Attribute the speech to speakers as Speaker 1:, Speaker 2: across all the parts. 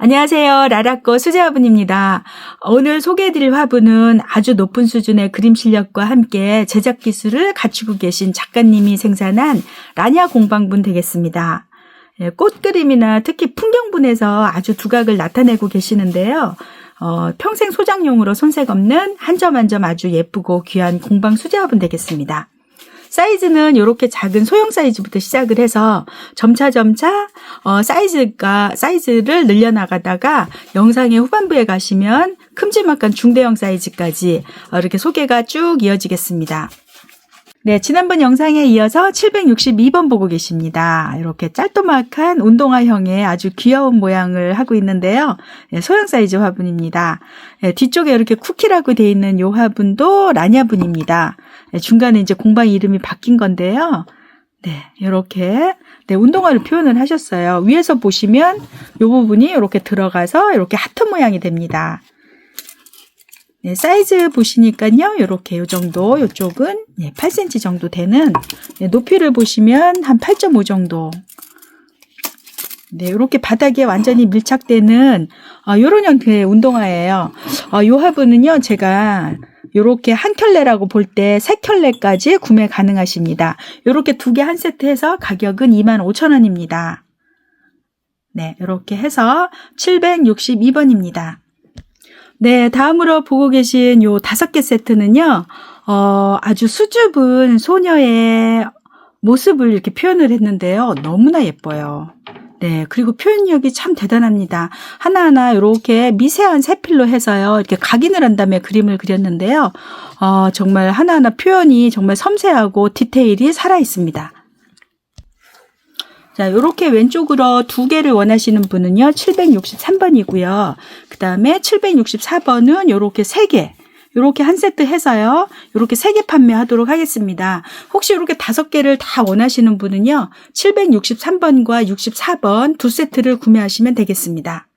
Speaker 1: 안녕하세요. 라라꺼 수제 화분입니다. 오늘 소개해드릴 화분은 아주 높은 수준의 그림 실력과 함께 제작 기술을 갖추고 계신 작가님이 생산한 라냐 공방분 되겠습니다. 예, 꽃 그림이나 특히 풍경분에서 아주 두각을 나타내고 계시는데요. 어, 평생 소장용으로 손색 없는 한 점 한 점 아주 예쁘고 귀한 공방 수제 화분 되겠습니다. 사이즈는 이렇게 작은 소형 사이즈부터 시작을 해서 점차 점차 어, 사이즈가 사이즈를 늘려나가다가 영상의 후반부에 가시면 큼지막한 중대형 사이즈까지 어, 이렇게 소개가 쭉 이어지겠습니다. 네, 지난번 영상에 이어서 762번 보고 계십니다. 이렇게 짤또막한 운동화형의 아주 귀여운 모양을 하고 있는데요. 네, 소형 사이즈 화분입니다. 네, 뒤쪽에 이렇게 쿠키라고 되어 있는 요 화분도 라냐분입니다. 네, 중간에 이제 공방 이름이 바뀐 건데요. 네, 이렇게 네, 운동화를 표현을 하셨어요. 위에서 보시면 이 부분이 이렇게 들어가서 이렇게 하트 모양이 됩니다. 네, 사이즈 보시니까요. 이렇게 요 정도, 이쪽은 8cm 정도 되는 네, 높이를 보시면 한 8.5 정도. 네, 이렇게 바닥에 완전히 밀착되는 어, 이런 형태의 운동화예요. 어, 요 화분은요, 제가 요렇게 한 켤레라고 볼 때 세 켤레까지 구매 가능하십니다. 요렇게 두 개 한 세트 해서 가격은 25,000원입니다. 네, 이렇게 해서 762번입니다. 네, 다음으로 보고 계신 요 다섯 개 세트는요, 어, 아주 수줍은 소녀의 모습을 이렇게 표현을 했는데요. 너무나 예뻐요. 네, 그리고 표현력이 참 대단합니다. 하나하나 이렇게 미세한 세필로 해서요. 이렇게 각인을 한 다음에 그림을 그렸는데요. 어, 정말 하나하나 표현이 정말 섬세하고 디테일이 살아 있습니다. 자, 요렇게 왼쪽으로 두 개를 원하시는 분은요, 763번이고요. 그 다음에 764번은 요렇게 세 개. 요렇게 한 세트 해서요. 요렇게 세 개 판매하도록 하겠습니다. 혹시 요렇게 다섯 개를 다 원하시는 분은요. 763번과 64번 두 세트를 구매하시면 되겠습니다.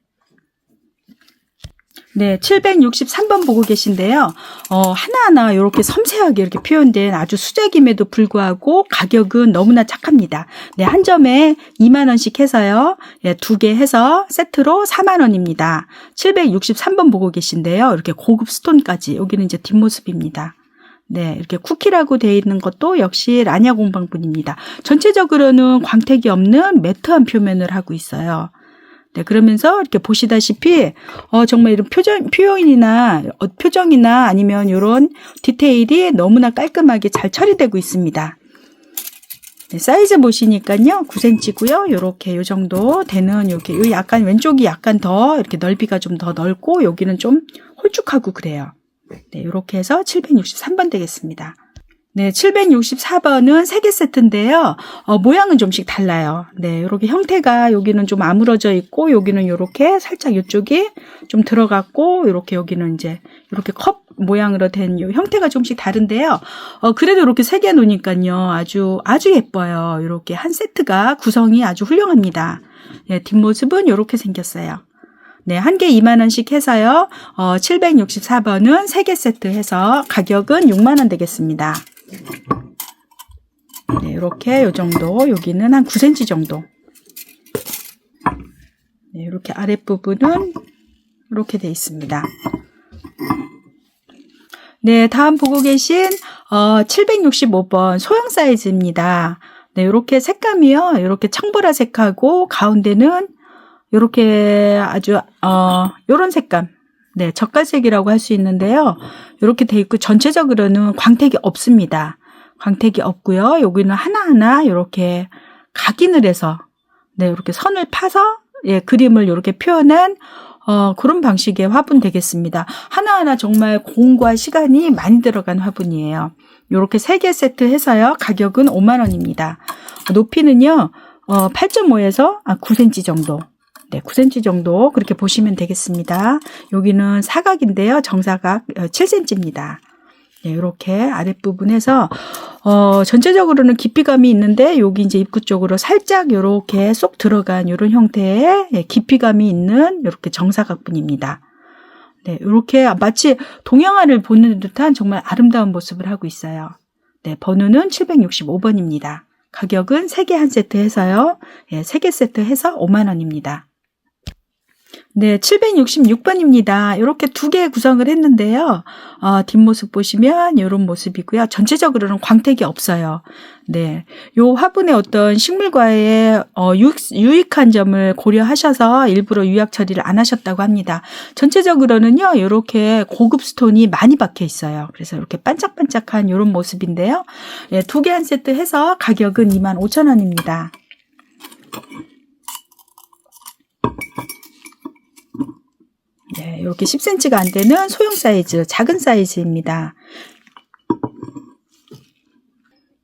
Speaker 1: 네, 763번 보고 계신데요. 어, 하나하나 이렇게 섬세하게 이렇게 표현된 아주 수작임에도 불구하고 가격은 너무나 착합니다. 네, 한 점에 2만 원씩 해서요. 예, 두 개 해서 세트로 4만 원입니다. 763번 보고 계신데요. 이렇게 고급 스톤까지. 여기는 이제 뒷모습입니다. 네, 이렇게 쿠키라고 되어 있는 것도 역시 라냐 공방분입니다. 전체적으로는 광택이 없는 매트한 표면을 하고 있어요. 네, 그러면서 이렇게 보시다시피 어 정말 이런 표정 표현이나 어, 표정이나 아니면 이런 디테일이 너무나 깔끔하게 잘 처리되고 있습니다. 네, 사이즈 보시니까요. 9cm고요. 요렇게 요 정도 되는 요게 요 약간 왼쪽이 약간 더 이렇게 넓이가 좀 더 넓고 여기는 좀 홀쭉하고 그래요. 네, 요렇게 해서 763번 되겠습니다. 네, 764번은 3개 세트인데요. 어, 모양은 좀씩 달라요. 네, 이렇게 형태가 여기는 좀 아물어져 있고 여기는 이렇게 살짝 이쪽이 좀 들어갔고 이렇게 여기는 이제 이렇게 컵 모양으로 된 형태가 좀씩 다른데요. 어, 그래도 이렇게 세 개 놓으니까요. 아주 아주 예뻐요. 이렇게 한 세트가 구성이 아주 훌륭합니다. 네, 뒷모습은 이렇게 생겼어요. 네, 한 개 2만원씩 해서요. 어, 764번은 3개 세트 해서 가격은 6만원 되겠습니다. 네, 이렇게 요 정도, 여기는 한 9cm 정도. 네, 이렇게 아랫부분은 이렇게 돼 있습니다. 네, 다음 보고 계신 어, 765번 소형 사이즈입니다. 네, 이렇게 색감이요. 이렇게 청보라색하고 가운데는 이렇게 아주 어, 요런 색감. 네, 젓갈색이라고 할 수 있는데요. 이렇게 돼 있고 전체적으로는 광택이 없습니다. 광택이 없고요. 여기는 하나하나 이렇게 각인을 해서 네, 이렇게 선을 파서 예, 그림을 이렇게 표현한 어, 그런 방식의 화분 되겠습니다. 하나하나 정말 공과 시간이 많이 들어간 화분이에요. 이렇게 세 개 세트 해서요. 가격은 5만 원입니다. 높이는요. 어, 8.5에서 아, 9cm 정도. 네, 9cm 정도 그렇게 보시면 되겠습니다. 여기는 사각인데요. 정사각 7cm입니다. 네, 이렇게 아랫부분에서 어, 전체적으로는 깊이감이 있는데 여기 이제 입구 쪽으로 살짝 이렇게 쏙 들어간 이런 형태의 예, 깊이감이 있는 이렇게 정사각분입니다. 네, 이렇게 마치 동양화를 보는 듯한 정말 아름다운 모습을 하고 있어요. 네, 번호는 765번입니다. 가격은 3개 한 세트 해서요. 예, 3개 세트 해서 5만 원입니다. 네, 766번입니다. 이렇게 두 개 구성을 했는데요. 어, 뒷모습 보시면 이런 모습이고요. 전체적으로는 광택이 없어요. 네, 요 화분의 어떤 식물과의 어, 유익, 유익 한 점을 고려하셔서 일부러 유약 처리를 안 하셨다고 합니다. 전체적으로는요, 이렇게 고급 스톤이 많이 박혀 있어요. 그래서 이렇게 반짝반짝한 이런 모습인데요. 예, 두 개 한 세트 해서 가격은 25,000원입니다. 네, 이렇게 10cm가 안 되는 소형 사이즈, 작은 사이즈입니다.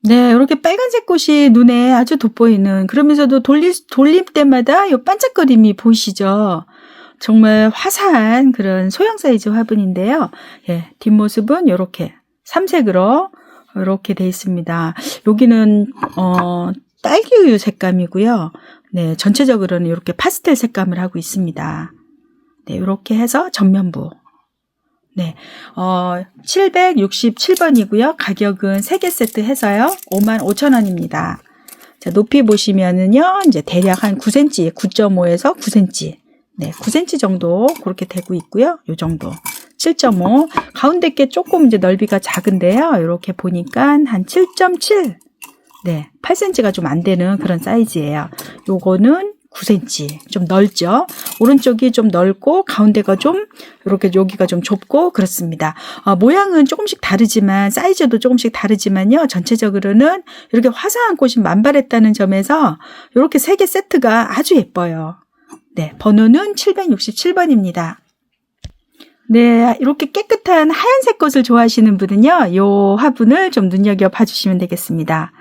Speaker 1: 네, 이렇게 빨간색 꽃이 눈에 아주 돋보이는 그러면서도 돌릴 돌릴 때마다 이 반짝거림이 보이시죠? 정말 화사한 그런 소형 사이즈 화분인데요. 예, 뒷모습은 이렇게 삼색으로 이렇게 돼 있습니다. 여기는 어 딸기 우유 색감이고요. 네, 전체적으로는 이렇게 파스텔 색감을 하고 있습니다. 네, 이렇게 해서 전면부. 네, 어, 767번이고요. 가격은 3개 세트 해서요. 55,000원입니다. 자, 높이 보시면은요, 이제 대략 한 9cm, 9.5에서 9cm. 네, 9cm 정도 그렇게 되고 있고요. 요 정도. 7.5. 가운데 게 조금 이제 넓이가 작은데요. 이렇게 보니까 한 7.7. 네, 8cm가 좀 안 되는 그런 사이즈예요. 요거는 9cm. 좀 넓죠? 오른쪽이 좀 넓고 가운데가 좀 이렇게 여기가 좀 좁고 그렇습니다. 어, 모양은 조금씩 다르지만 사이즈도 조금씩 다르지만요. 전체적으로는 이렇게 화사한 꽃이 만발했다는 점에서 이렇게 세 개 세트가 아주 예뻐요. 네, 번호는 767번입니다. 네, 이렇게 깨끗한 하얀색 꽃을 좋아하시는 분은요, 요 화분을 좀 눈여겨 봐주시면 되겠습니다.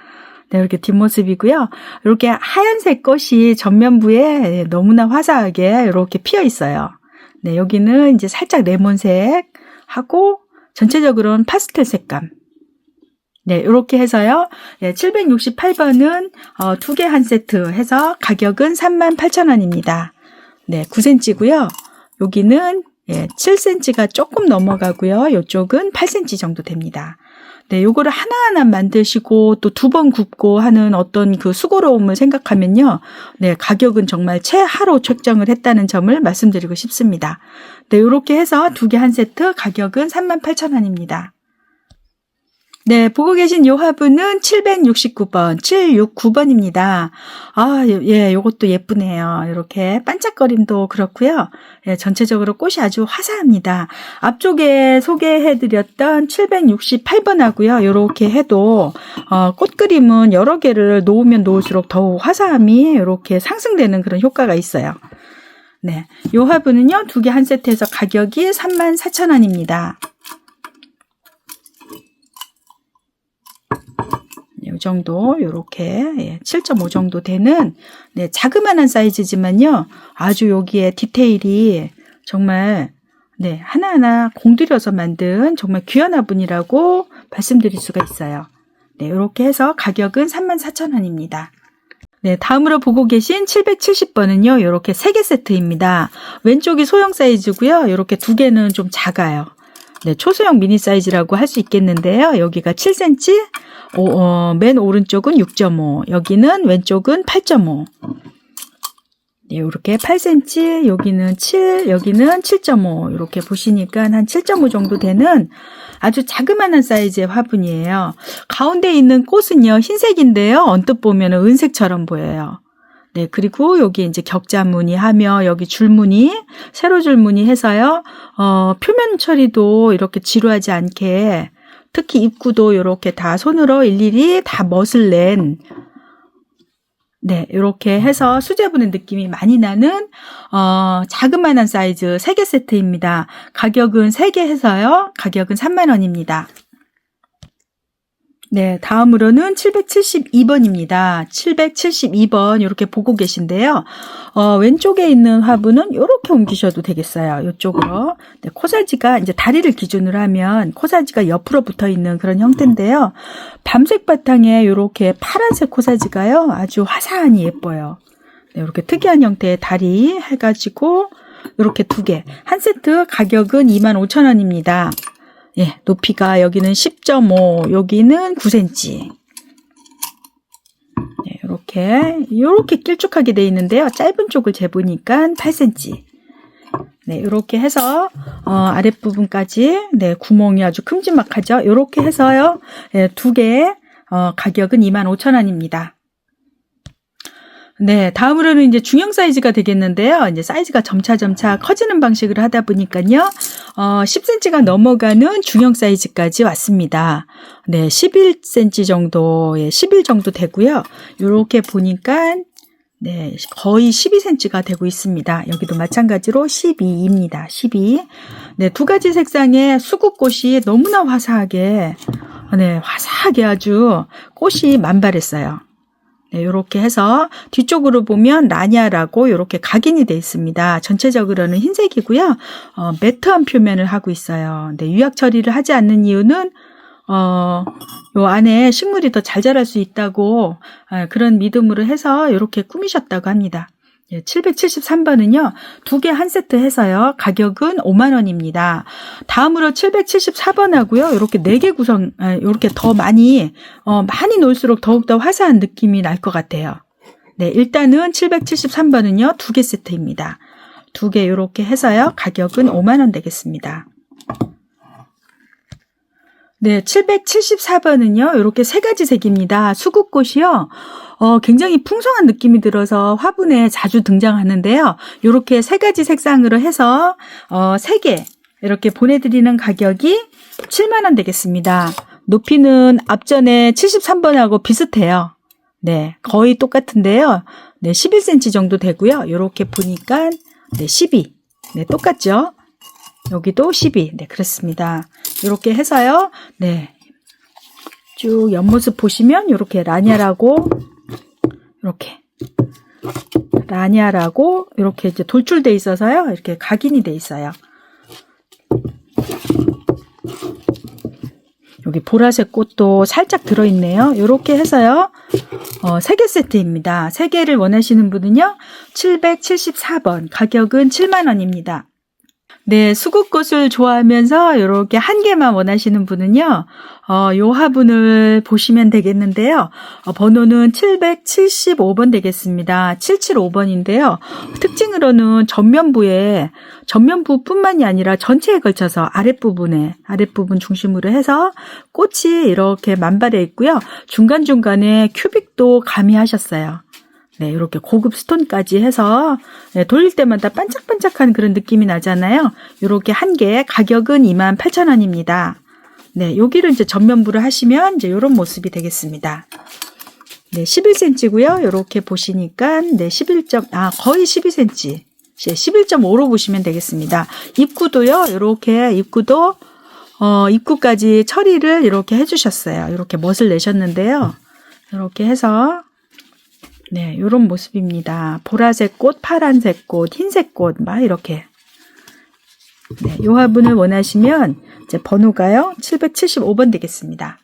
Speaker 1: 네, 이렇게 뒷모습이고요. 이렇게 하얀색 꽃이 전면부에 너무나 화사하게 이렇게 피어 있어요. 네, 여기는 이제 살짝 레몬색 하고 전체적으로는 파스텔 색감. 네, 이렇게 해서요. 네, 768번은 어, 두개 한 세트 해서 가격은 38,000원입니다. 네, 9cm고요. 여기는 예, 7cm가 조금 넘어가고요. 이쪽은 8cm 정도 됩니다. 네, 요거를 하나하나 만드시고 또 두 번 굽고 하는 어떤 그 수고로움을 생각하면요. 네, 가격은 정말 최하로 책정을 했다는 점을 말씀드리고 싶습니다. 네, 요렇게 해서 두 개 한 세트 가격은 38,000원입니다. 네, 보고 계신 요 화분은 769번, 769번입니다. 아, 예, 요것도 예쁘네요. 이렇게 반짝거림도 그렇고요. 예, 전체적으로 꽃이 아주 화사합니다. 앞쪽에 소개해 드렸던 768번하고요. 이렇게 해도 어, 꽃 그림은 여러 개를 놓으면 놓을수록 더욱 화사함이 이렇게 상승되는 그런 효과가 있어요. 네, 요 화분은요 두 개 한 세트에서 가격이 34,000원입니다. 이 정도 요렇게 7.5 정도 되는 네, 자그마한 사이즈지만요. 아주 여기에 디테일이 정말 네, 하나하나 공들여서 만든 정말 귀한 화분이라고 말씀드릴 수가 있어요. 네, 이렇게 해서 가격은 34,000원입니다. 네, 다음으로 보고 계신 770번은요, 이렇게 3개 세트입니다. 왼쪽이 소형 사이즈고요, 이렇게 두 개는 좀 작아요. 네, 초소형 미니 사이즈라고 할 수 있겠는데요. 여기가 7cm, 오, 어, 맨 오른쪽은 6.5, 여기는 왼쪽은 8.5. 네, 이렇게 8cm, 여기는 7, 여기는 7.5 이렇게 보시니까 한 7.5 정도 되는 아주 자그마한 사이즈의 화분이에요. 가운데 있는 꽃은요 흰색인데요. 언뜻 보면 은색처럼 보여요. 네, 그리고 여기 이제 격자 무늬하며 여기 줄무늬, 세로 줄무늬 해서요. 어, 표면 처리도 이렇게 지루하지 않게 특히 입구도 이렇게 다 손으로 일일이 다 멋을 낸 네, 이렇게 해서 수제분의 느낌이 많이 나는 어, 자그마한 사이즈 3개 세트입니다. 가격은 3개 해서요. 가격은 3만 원입니다. 네, 다음으로는 772번입니다. 772번 이렇게 보고 계신데요. 어, 왼쪽에 있는 화분은 이렇게 옮기셔도 되겠어요. 이쪽으로. 네, 코사지가 이제 다리를 기준으로 하면 코사지가 옆으로 붙어 있는 그런 형태인데요. 밤색 바탕에 이렇게 파란색 코사지가요. 아주 화사하니 예뻐요. 네, 이렇게 특이한 형태의 다리 해가지고 이렇게 두 개. 한 세트 가격은 25,000원입니다. 예, 높이가 여기는 10.5, 여기는 9cm. 네, 이렇게 이렇게 길쭉하게 돼 있는데요. 짧은 쪽을 재보니까 8cm. 네, 이렇게 해서 어, 아랫부분까지 네, 구멍이 아주 큼지막하죠. 이렇게 해서요. 네, 두 개, 어, 가격은 25,000원입니다. 네, 다음으로는 이제 중형 사이즈가 되겠는데요. 이제 사이즈가 점차 점차 커지는 방식으로 하다 보니까요. 어, 10cm가 넘어가는 중형 사이즈까지 왔습니다. 네, 11cm 정도, 예, 11 정도 되고요. 요렇게 보니까 네, 거의 12cm가 되고 있습니다. 여기도 마찬가지로 12입니다. 12. 네, 두 가지 색상의 수국꽃이 너무나 화사하게, 네, 화사하게 아주 꽃이 만발했어요. 네, 요렇게 해서 뒤쪽으로 보면 라냐라고 요렇게 각인이 되어 있습니다. 전체적으로는 흰색이고요. 어, 매트한 표면을 하고 있어요. 네, 유약 처리를 하지 않는 이유는 어, 요 안에 식물이 더 잘 자랄 수 있다고 아, 그런 믿음으로 해서 이렇게 꾸미셨다고 합니다. 예, 773번은요, 두 개 한 세트 해서요, 가격은 5만원입니다. 다음으로 774번하고요, 이렇게 네 개 구성, 아, 이렇게 더 많이, 어, 많이 놓을수록 더욱더 화사한 느낌이 날 것 같아요. 네, 일단은 773번은요, 두 개 세트입니다. 두 개 이렇게 해서요, 가격은 5만원 되겠습니다. 네, 774번은요, 이렇게 세 가지 색입니다. 수국꽃이요, 어, 굉장히 풍성한 느낌이 들어서 화분에 자주 등장하는데요. 이렇게 세 가지 색상으로 해서, 어, 세 개, 이렇게 보내드리는 가격이 7만원 되겠습니다. 높이는 앞전에 73번하고 비슷해요. 네, 거의 똑같은데요. 네, 11cm 정도 되고요. 이렇게 보니까, 네, 12. 네, 똑같죠? 여기도 12. 네, 그렇습니다. 이렇게 해서요. 네. 쭉 옆모습 보시면 이렇게 라냐라고 이렇게 라냐라고 이렇게 이제 돌출돼 있어서요. 이렇게 각인이 돼 있어요. 여기 보라색 꽃도 살짝 들어있네요. 이렇게 해서요. 어, 3개 세트입니다. 3개를 원하시는 분은요. 774번. 가격은 7만원입니다. 네, 수국꽃을 좋아하면서 이렇게 한 개만 원하시는 분은요, 어, 요 화분을 보시면 되겠는데요. 어, 번호는 775번 되겠습니다. 775번인데요. 특징으로는 전면부에, 전면부뿐만이 아니라 전체에 걸쳐서 아랫부분에, 아랫부분 중심으로 해서 꽃이 이렇게 만발해 있고요. 중간중간에 큐빅도 가미하셨어요. 네, 이렇게 고급 스톤까지 해서 네, 돌릴 때마다 반짝반짝한 그런 느낌이 나잖아요. 이렇게 한 개 가격은 28,000원입니다. 네, 여기를 이제 전면부를 하시면 이제 이런 모습이 되겠습니다. 네, 11cm고요. 이렇게 보시니까 네, 11. 아, 거의 12cm. 11.5로 보시면 되겠습니다. 입구도요. 이렇게 입구도 어, 입구까지 처리를 이렇게 해 주셨어요. 이렇게 멋을 내셨는데요. 이렇게 해서 네, 이런 모습입니다. 보라색 꽃, 파란색 꽃, 흰색 꽃, 막 이렇게. 네, 요 화분을 원하시면 이제 번호가요. 775번 되겠습니다.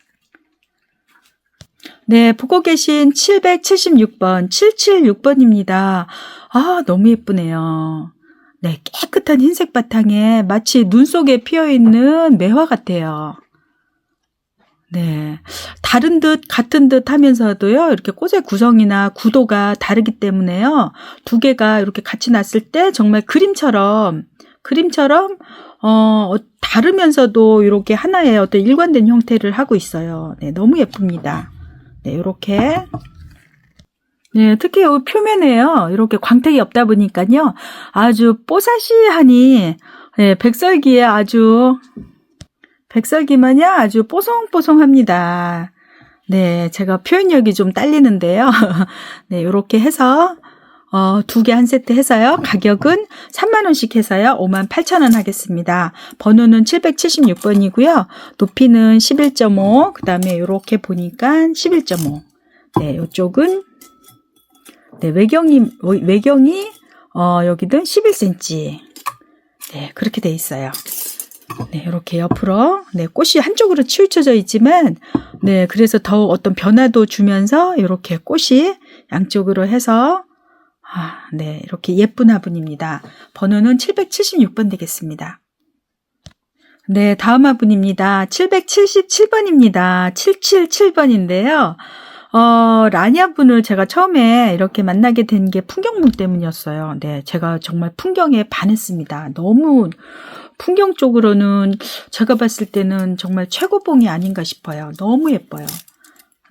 Speaker 1: 네, 보고 계신 776번, 776번입니다. 아, 너무 예쁘네요. 네, 깨끗한 흰색 바탕에 마치 눈 속에 피어 있는 매화 같아요. 네. 다른 듯 같은 듯 하면서도요. 이렇게 꽃의 구성이나 구도가 다르기 때문에요. 두 개가 이렇게 같이 났을 때 정말 그림처럼 그림처럼 어 다르면서도 이렇게 하나의 어떤 일관된 형태를 하고 있어요. 네, 너무 예쁩니다. 네, 이렇게 네, 특히 이 표면에요. 이렇게 광택이 없다 보니까요. 아주 뽀사시하니 네, 백설기에 아주 백설기마냥 아주 뽀송뽀송합니다. 네, 제가 표현력이 좀 딸리는데요. 네, 이렇게 해서 어, 두 개 한 세트 해서요. 가격은 3만원씩 해서요. 5만 8천원 하겠습니다. 번호는 776번이고요. 높이는 11.5, 그 다음에 이렇게 보니까 11.5. 네, 이쪽은, 네, 외경이, 외경이, 어, 여기는 11cm. 네, 그렇게 돼 있어요. 네, 이렇게 옆으로 네, 꽃이 한쪽으로 치우쳐져 있지만 네, 그래서 더욱 어떤 변화도 주면서 이렇게 꽃이 양쪽으로 해서 아, 네, 이렇게 예쁜 화분입니다. 번호는 776번 되겠습니다. 네, 다음 화분입니다. 777번입니다. 777번인데요. 어, 라니아 분을 제가 처음에 이렇게 만나게 된 게 풍경문 때문이었어요. 네, 제가 정말 풍경에 반했습니다. 너무 풍경 쪽으로는 제가 봤을 때는 정말 최고봉이 아닌가 싶어요. 너무 예뻐요.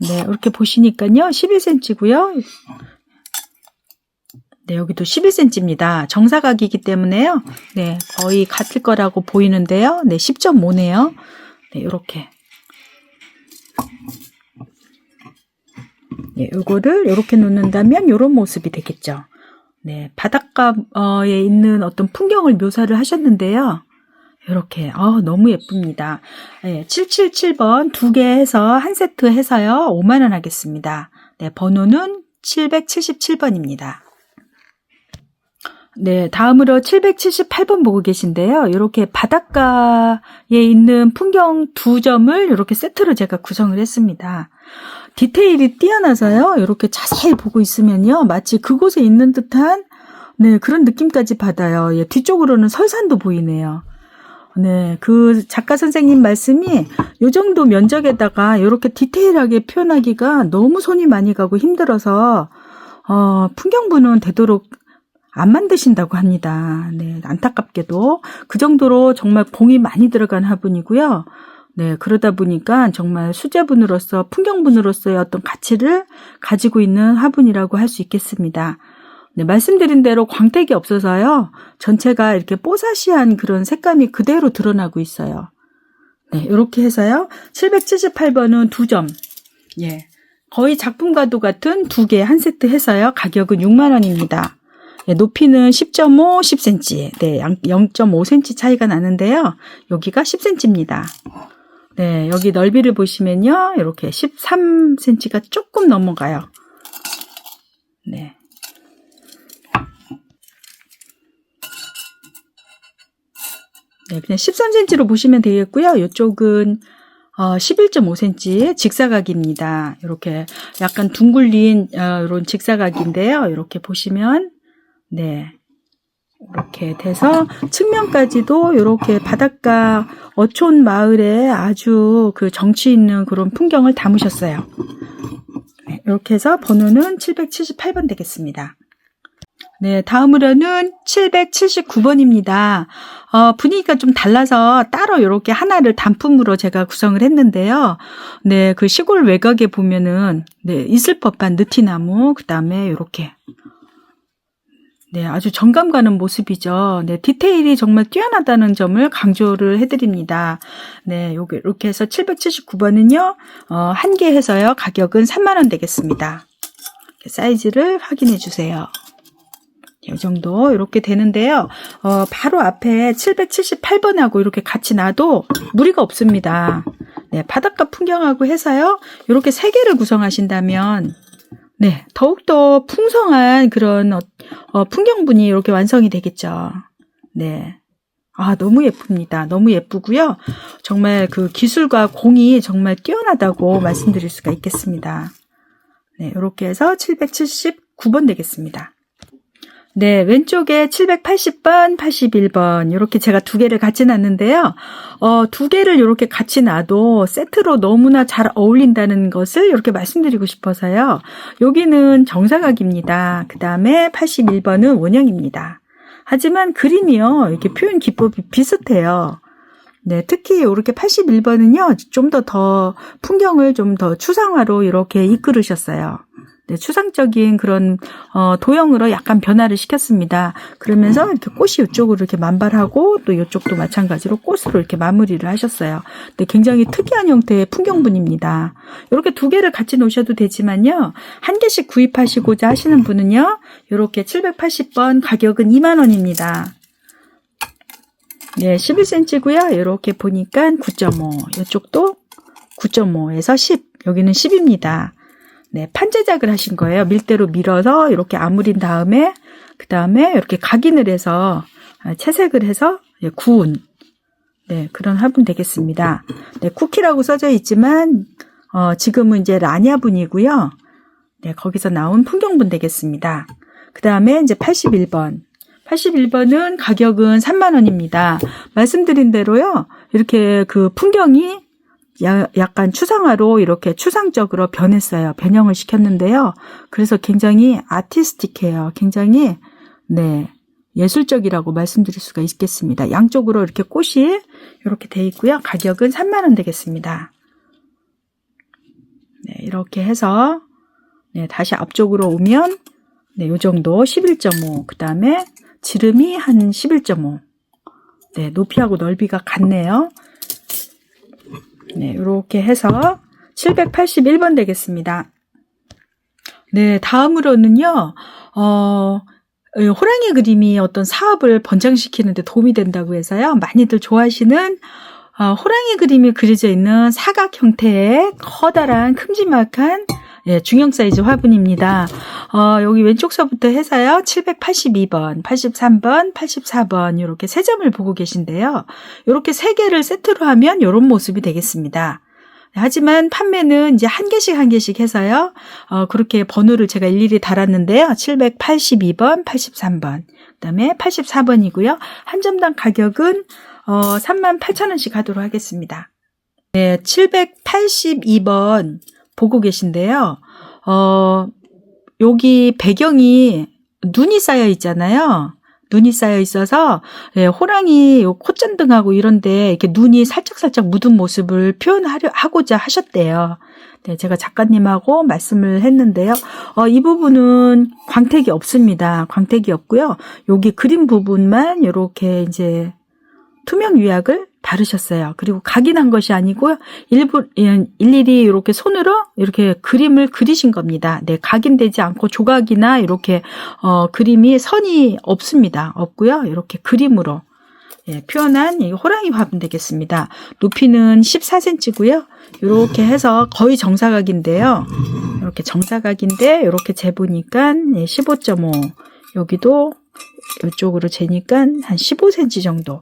Speaker 1: 네, 이렇게 보시니까요. 11cm고요. 네, 여기도 11cm입니다. 정사각이기 때문에요. 네, 거의 같을 거라고 보이는데요. 네, 10.5네요. 네, 이렇게. 네, 요거를 이렇게 놓는다면 이런 모습이 되겠죠. 네, 바닷가에 있는 어떤 풍경을 묘사를 하셨는데요. 이렇게, 어, 너무 예쁩니다. 네, 777번 두 개 해서 한 세트 해서요, 5만 원 하겠습니다. 네, 번호는 777번입니다. 네, 다음으로 778번 보고 계신데요. 이렇게 바닷가에 있는 풍경 두 점을 이렇게 세트로 제가 구성을 했습니다. 디테일이 뛰어나서요. 이렇게 자세히 보고 있으면요. 마치 그곳에 있는 듯한 네, 그런 느낌까지 받아요. 예, 뒤쪽으로는 설산도 보이네요. 네, 그 작가 선생님 말씀이 요 정도 면적에다가 이렇게 디테일하게 표현하기가 너무 손이 많이 가고 힘들어서 어, 풍경부는 되도록 안 만드신다고 합니다. 네, 안타깝게도 그 정도로 정말 공이 많이 들어간 화분이고요. 네, 그러다 보니까 정말 수제분으로서 풍경분으로서의 어떤 가치를 가지고 있는 화분이라고 할 수 있겠습니다. 네, 말씀드린 대로 광택이 없어서요. 전체가 이렇게 뽀사시한 그런 색감이 그대로 드러나고 있어요. 네, 이렇게 해서요. 778번은 두 점. 예. 거의 작품과도 같은 두 개 한 세트 해서요. 가격은 6만 원입니다. 예, 높이는 10.5, 10cm. 네, 0.5cm 차이가 나는데요. 여기가 10cm입니다. 네, 여기 넓이를 보시면요. 이렇게 13cm가 조금 넘어가요. 네. 네, 그냥 13cm로 보시면 되겠고요. 이쪽은 어, 11.5cm 직사각입니다. 이렇게 약간 둥글린 어, 이런 직사각인데요. 이렇게 보시면 네. 이렇게 돼서 측면까지도 이렇게 바닷가 어촌 마을에 아주 그 정치 있는 그런 풍경을 담으셨어요. 네, 이렇게 해서 번호는 778번 되겠습니다. 네, 다음으로는 779번입니다. 어, 분위기가 좀 달라서 따로 이렇게 하나를 단품으로 제가 구성을 했는데요. 네, 그 시골 외곽에 보면은, 네, 있을 법한 느티나무, 그 다음에 이렇게 네, 아주 정감 가는 모습이죠. 네, 디테일이 정말 뛰어나다는 점을 강조를 해드립니다. 네, 요게 이렇게 해서 779번은요, 어, 한 개 해서요, 가격은 3만원 되겠습니다. 사이즈를 확인해 주세요. 이 정도 이렇게 되는데요. 어, 바로 앞에 778번하고 이렇게 같이 놔도 무리가 없습니다. 네, 바닷가 풍경하고 해서요. 이렇게 세 개를 구성하신다면 네, 더욱더 풍성한 그런 어, 어, 풍경분이 이렇게 완성이 되겠죠. 네. 아, 너무 예쁩니다. 너무 예쁘고요. 정말 그 기술과 공이 정말 뛰어나다고 말씀드릴 수가 있겠습니다. 네, 이렇게 해서 779번 되겠습니다. 네, 왼쪽에 780번, 81번 이렇게 제가 두 개를 같이 놨는데요. 어, 두 개를 이렇게 같이 놔도 세트로 너무나 잘 어울린다는 것을 이렇게 말씀드리고 싶어서요. 여기는 정사각입니다. 그 다음에 81번은 원형입니다. 하지만 그림이요. 이렇게 표현 기법이 비슷해요. 네, 특히 이렇게 81번은요, 좀 더더 풍경을 좀 더 추상화로 이렇게 이끌으셨어요. 네, 추상적인 그런 어, 도형으로 약간 변화를 시켰습니다. 그러면서 이렇게 꽃이 이쪽으로 이렇게 만발하고 또 이쪽도 마찬가지로 꽃으로 이렇게 마무리를 하셨어요. 네, 굉장히 특이한 형태의 풍경분입니다. 이렇게 두 개를 같이 놓으셔도 되지만요. 한 개씩 구입하시고자 하시는 분은요. 이렇게 780번 가격은 2만 원입니다. 네, 11cm고요. 이렇게 보니까 9.5. 이쪽도 9.5에서 10. 여기는 10입니다. 네, 판제작을 하신 거예요. 밀대로 밀어서 이렇게 아무린 다음에 그 다음에 이렇게 각인을 해서 아, 채색을 해서 구운 네, 그런 화분 되겠습니다. 네, 쿠키라고 써져 있지만 어, 지금은 이제 라냐분이고요. 네, 거기서 나온 풍경분 되겠습니다. 그 다음에 이제 81번. 81번은 가격은 3만 원입니다. 말씀드린 대로요. 이렇게 그 풍경이 야- 약간 추상화로 이렇게 추상적으로 변했어요. 변형을 시켰는데요. 그래서 굉장히 아티스틱해요. 굉장히 네 예술적이라고 말씀드릴 수가 있겠습니다. 양쪽으로 이렇게 꽃이 이렇게 돼 있고요. 가격은 3만 원 되겠습니다. 네, 이렇게 해서 네, 다시 앞쪽으로 오면 네, 요 정도 11.5. 그다음에 지름이 한 11.5. 네, 높이하고 넓이가 같네요. 네, 이렇게 해서 781번 되겠습니다. 네, 다음으로는요, 어, 이 호랑이 그림이 어떤 사업을 번창시키는데 도움이 된다고 해서요, 많이들 좋아하시는 어, 호랑이 그림이 그려져 있는 사각 형태의 커다란 큼지막한 예, 중형 사이즈 화분입니다. 어, 여기 왼쪽서부터 해서요, 782번, 83번, 84번, 이렇게 세 점을 보고 계신데요. 이렇게 세 개를 세트로 하면 이런 모습이 되겠습니다. 하지만 판매는 이제 한 개씩 한 개씩 해서요. 어, 그렇게 번호를 제가 일일이 달았는데요. 782번, 83번, 그다음에 84번이고요. 한 점당 가격은 어, 3만 8천 원씩 하도록 하겠습니다. 네, 782번 보고 계신데요. 어, 여기 배경이 눈이 쌓여 있잖아요. 눈이 쌓여 있어서 예, 호랑이 요 콧잔등하고 이런데 이렇게 눈이 살짝살짝 묻은 모습을 표현하려 하고자 하셨대요. 네, 제가 작가님하고 말씀을 했는데요. 어, 이 부분은 광택이 없습니다. 광택이 없고요. 여기 그림 부분만 이렇게 이제 투명 유약을 바르셨어요. 그리고 각인한 것이 아니고 일부 예, 일일이 이렇게 손으로 이렇게 그림을 그리신 겁니다. 네, 각인되지 않고 조각이나 이렇게 어, 그림이 선이 없습니다. 없고요. 이렇게 그림으로 예, 표현한 이 호랑이 화분 되겠습니다. 높이는 14cm고요. 이렇게 해서 거의 정사각인데요. 이렇게 정사각인데 이렇게 재보니까 예, 15.5 여기도 이쪽으로 재니까 한 15cm 정도.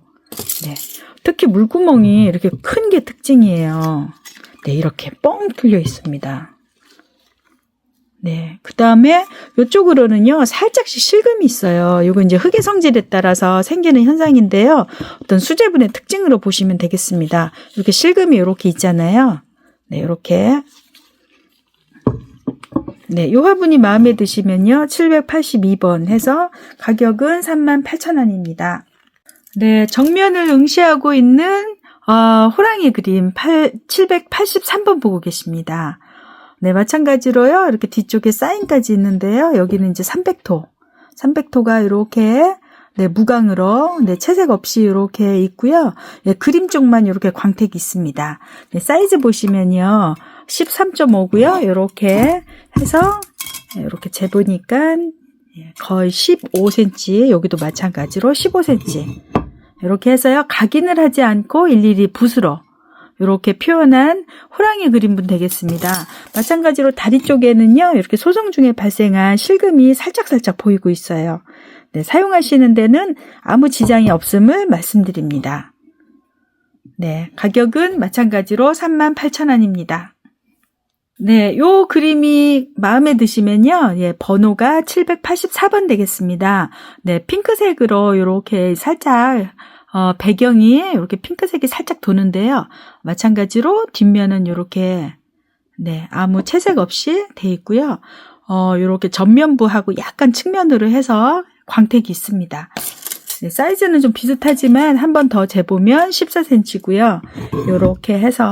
Speaker 1: 네. 특히 물구멍이 이렇게 큰 게 특징이에요. 네, 이렇게 뻥 뚫려 있습니다. 네. 그 다음에 이쪽으로는요, 살짝씩 실금이 있어요. 이거 이제 흙의 성질에 따라서 생기는 현상인데요. 어떤 수제분의 특징으로 보시면 되겠습니다. 이렇게 실금이 이렇게 있잖아요. 네, 이렇게. 네, 요 화분이 마음에 드시면요, 782번 해서 가격은 38,000원입니다. 네, 정면을 응시하고 있는 어, 호랑이 그림 8, 783번 보고 계십니다. 네, 마찬가지로요. 이렇게 뒤쪽에 사인까지 있는데요. 여기는 이제 300토. 300토가 이렇게 네, 무광으로 네, 채색 없이 이렇게 있고요. 네, 그림 쪽만 이렇게 광택이 있습니다. 네, 사이즈 보시면요. 13.5고요. 이렇게 해서 네, 이렇게 재보니까 예, 거의 15cm, 여기도 마찬가지로 15cm. 이렇게 해서요, 각인을 하지 않고 일일이 붓으로 이렇게 표현한 호랑이 그림분 되겠습니다. 마찬가지로 다리 쪽에는요, 이렇게 소성 중에 발생한 실금이 살짝살짝 보이고 있어요. 네, 사용하시는 데는 아무 지장이 없음을 말씀드립니다. 네, 가격은 마찬가지로 38,000원입니다. 네, 요 그림이 마음에 드시면요. 예, 번호가 784번 되겠습니다. 네, 핑크색으로 이렇게 살짝 어, 배경이 이렇게 핑크색이 살짝 도는데요. 마찬가지로 뒷면은 이렇게 네, 아무 채색 없이 돼 있고요. 어, 이렇게 전면부하고 약간 측면으로 해서 광택이 있습니다. 네, 사이즈는 좀 비슷하지만 한 번 더 재보면 14cm고요. 이렇게 해서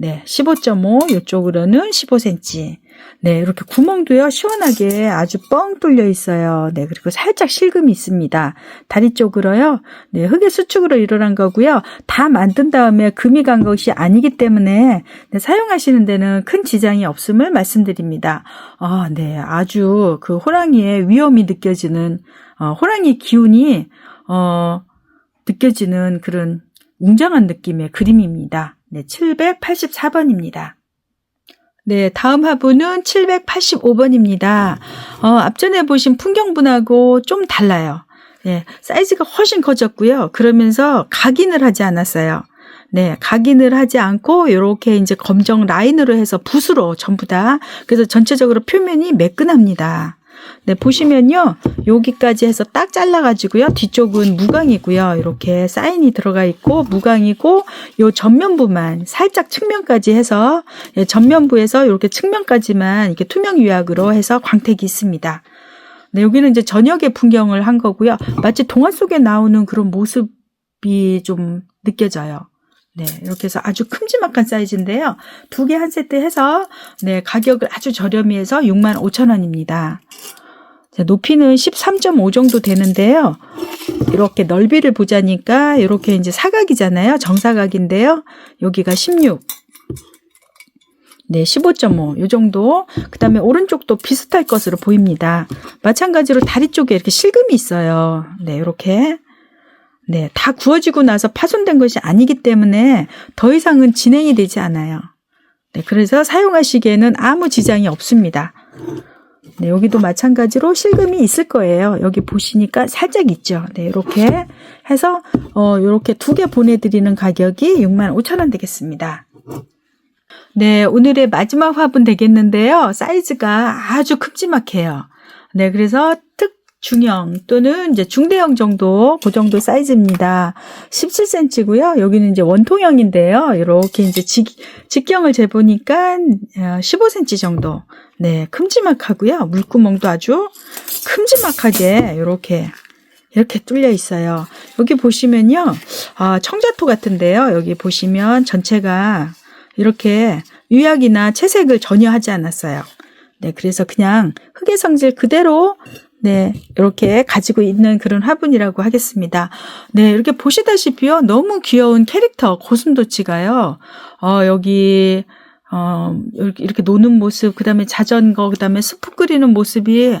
Speaker 1: 네, 15.5 이쪽으로는 15cm. 네, 이렇게 구멍도요 시원하게 아주 뻥 뚫려 있어요. 네, 그리고 살짝 실금이 있습니다. 다리 쪽으로요. 네, 흙의 수축으로 일어난 거고요. 다 만든 다음에 금이 간 것이 아니기 때문에 네, 사용하시는 데는 큰 지장이 없음을 말씀드립니다. 아, 네, 아주 그 호랑이의 위험이 느껴지는 어, 호랑이 기운이 어, 느껴지는 그런 웅장한 느낌의 그림입니다. 네, 784번입니다. 네, 다음 화분은 785번입니다. 어, 앞전에 보신 풍경분하고 좀 달라요. 네, 사이즈가 훨씬 커졌고요. 그러면서 각인을 하지 않았어요. 네, 각인을 하지 않고 이렇게 이제 검정 라인으로 해서 붓으로 전부 다 그래서 전체적으로 표면이 매끈합니다. 네, 보시면요. 여기까지 해서 딱 잘라가지고요. 뒤쪽은 무광이고요. 이렇게 사인이 들어가 있고, 무광이고, 요 전면부만 살짝 측면까지 해서, 예, 전면부에서 이렇게 측면까지만 이렇게 투명 유약으로 해서 광택이 있습니다. 네, 여기는 이제 저녁의 풍경을 한 거고요. 마치 동화 속에 나오는 그런 모습이 좀 느껴져요. 네, 이렇게 해서 아주 큼지막한 사이즈인데요. 두 개 한 세트 해서 네, 가격을 아주 저렴히 해서 6만 5천 원입니다. 자, 높이는 13.5 정도 되는데요. 이렇게 넓이를 보자니까 이렇게 이제 사각이잖아요. 정사각인데요. 여기가 16. 네, 15.5. 요 정도. 그다음에 오른쪽도 비슷할 것으로 보입니다. 마찬가지로 다리 쪽에 이렇게 실금이 있어요. 네, 이렇게. 네, 다 구워지고 나서 파손된 것이 아니기 때문에 더 이상은 진행이 되지 않아요. 네, 그래서 사용하시기에는 아무 지장이 없습니다. 네, 여기도 마찬가지로 실금이 있을 거예요. 여기 보시니까 살짝 있죠. 네, 이렇게 해서 어 이렇게 두 개 보내드리는 가격이 6만 5천 원 되겠습니다. 네, 오늘의 마지막 화분 되겠는데요. 사이즈가 아주 큼지막해요. 네, 그래서 특 중형 또는 이제 중대형 정도 그 정도 사이즈입니다. 17cm고요. 여기는 이제 원통형인데요. 이렇게 이제 직, 직경을 재보니까 15cm 정도. 네, 큼지막하고요. 물구멍도 아주 큼지막하게 이렇게 이렇게 뚫려 있어요. 여기 보시면요. 아, 청자토 같은데요. 여기 보시면 전체가 이렇게 유약이나 채색을 전혀 하지 않았어요. 네, 그래서 그냥 흙의 성질 그대로 네, 이렇게 가지고 있는 그런 화분이라고 하겠습니다. 네, 이렇게 보시다시피요. 너무 귀여운 캐릭터 고슴도치가요. 어, 여기 어, 이렇게, 노는 모습, 그 다음에 자전거, 그 다음에 스프 끓이는 모습이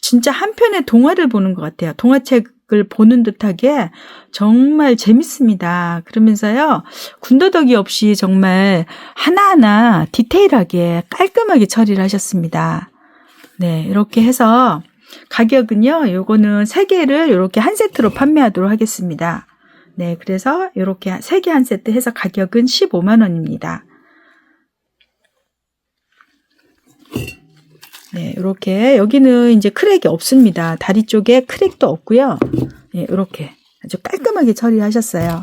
Speaker 1: 진짜 한편의 동화를 보는 것 같아요. 동화책을 보는 듯하게 정말 재밌습니다. 그러면서요, 군더더기 없이 정말 하나하나 디테일하게 깔끔하게 처리를 하셨습니다. 네, 이렇게 해서 가격은요, 요거는 세 개를 이렇게 한 세트로 판매하도록 하겠습니다. 네, 그래서 이렇게 세개한 세트 해서 가격은 15만 원입니다. 네, 이렇게 여기는 이제 크랙이 없습니다. 다리 쪽에 크랙도 없고요. 네, 이렇게 아주 깔끔하게 처리하셨어요.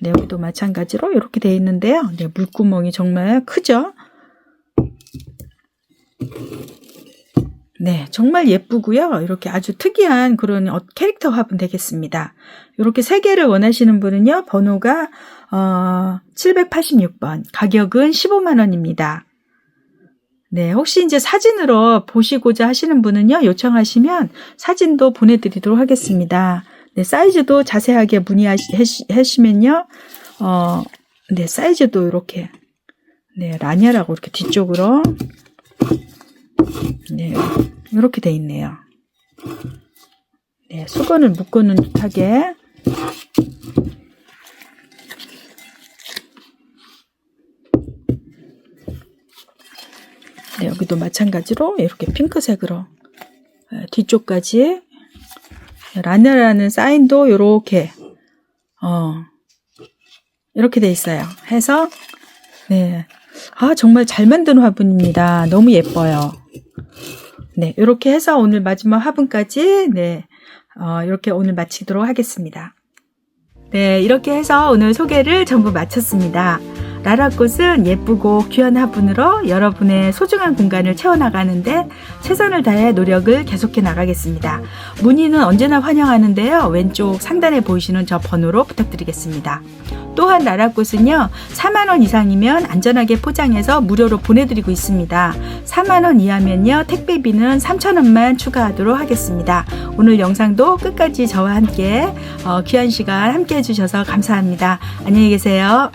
Speaker 1: 네, 여기도 마찬가지로 이렇게 되어 있는데요. 네, 물구멍이 정말 크죠? 네, 정말 예쁘고요. 이렇게 아주 특이한 그런 어, 캐릭터 화분 되겠습니다. 이렇게 세 개를 원하시는 분은요. 번호가 어, 786번, 가격은 15만 원입니다. 네, 혹시 이제 사진으로 보시고자 하시는 분은요, 요청하시면 사진도 보내 드리도록 하겠습니다. 네, 사이즈도 자세하게 문의하시면요, 어, 네, 사이즈도 이렇게, 네, 라니아라고 이렇게 뒤쪽으로, 네, 이렇게 돼 있네요. 네, 수건을 묶어놓은 듯하게, 네, 여기도 마찬가지로 이렇게 핑크색으로 뒤쪽까지 라나라는 사인도 이렇게 어 이렇게 돼 있어요. 해서 네. 아, 정말 잘 만든 화분입니다. 너무 예뻐요. 네, 이렇게 해서 오늘 마지막 화분까지 네. 어, 이렇게 오늘 마치도록 하겠습니다. 네, 이렇게 해서 오늘 소개를 전부 마쳤습니다. 라라꽃은 예쁘고 귀한 화분으로 여러분의 소중한 공간을 채워나가는데 최선을 다해 노력을 계속해 나가겠습니다. 문의는 언제나 환영하는데요. 왼쪽 상단에 보이시는 저 번호로 부탁드리겠습니다. 또한 나라꽃은요, 4만원 이상이면 안전하게 포장해서 무료로 보내드리고 있습니다. 4만원 이하면요, 택배비는 3천원만 추가하도록 하겠습니다. 오늘 영상도 끝까지 저와 함께 어, 귀한 시간 함께 해주셔서 감사합니다. 안녕히 계세요.